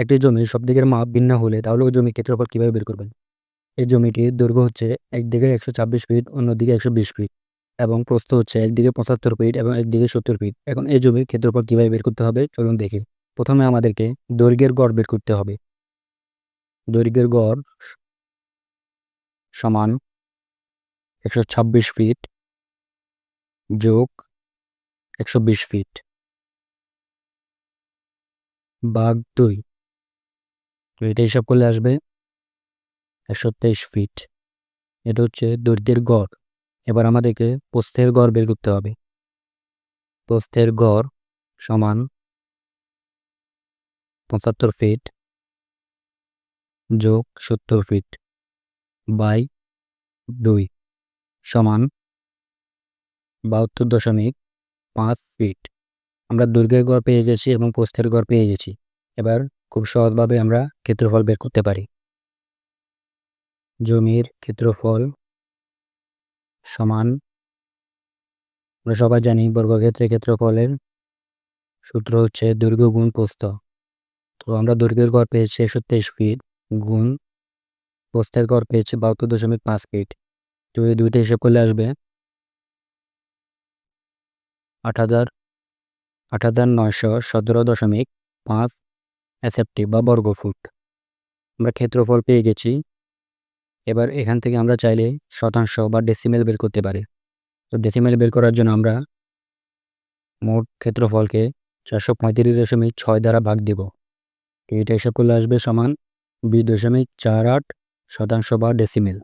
একটি জমির সব দিকের মাপ ভিন্ন হলে তাহলে ওই জমির ক্ষেত্রফল কীভাবে বের করবেন? এই জমিটির দৈর্ঘ্য হচ্ছে একদিকে একশো ছাব্বিশ ফিট, অন্যদিকে একশো বিশ ফিট এবং প্রস্থ হচ্ছে একদিকে পঁচাত্তর ফিট এবং একদিকে সত্তর ফিট। এখন এই জমির ক্ষেত্রফল কীভাবে বের করতে হবে? চলুন দেখি। প্রথমে আমাদেরকে দৈর্ঘ্যের গড় বের করতে হবে। দৈর্ঘ্যের গড় সমান একশো ছাব্বিশ ফিট যোগ একশো বিশ ফিট বাঘ দুই। তো এটা হিসাব করলে আসবে একশো তেইশ ফিট এটা হচ্ছে দৈর্ঘ্যের গড়। এবার আমাদেরকে প্রস্থের গড় বের করতে হবে। প্রস্থের গড় সমান পঁচাত্তর ফিট যোগ সত্তর ফিট বাই দুই সমান বাহাত্তর দশমিক পাঁচ ফিট আমরা দৈর্ঘ্যের গড় পেয়ে গেছি এবং প্রস্থের গড় পেয়ে গেছি। এবার খুব সহজভাবে আমরা ক্ষেত্রফল বের করতে পারি। জমির ক্ষেত্রফল সমান, আমরা সবাই জানি বর্গক্ষেত্রের ক্ষেত্রফলের সূত্র হচ্ছে দৈর্ঘ্য গুণ প্রস্থ। তো আমরা দৈর্ঘ্যের গড় পেয়েছি একশো তেইশ ফিট গুণ প্রস্থের গড় পেয়েছি বাহাত্তর দশমিক পাঁচ ফিট। তো এই দুইটা হিসেব করলে আসবে আট হাজার আট হাজার নয়শো সতেরো দশমিক পাঁচ অ্যাসেপ্টি বা বর্গফুট আমরা ক্ষেত্রফল পেয়ে গেছি। এবার এখান থেকে আমরা চাইলে শতাংশ বা ডেসিমেল বের করতে পারি। তো ডেসিমেল বের করার জন্য আমরা মোট ক্ষেত্রফলকে চারশো পঁয়ত্রিশ দশমিক ছয় দ্বারা ভাগ দেব। এটা হিসাব করলে আসবে সমান দুই দশমিক চার আট শতাংশ বা ডেসিমেল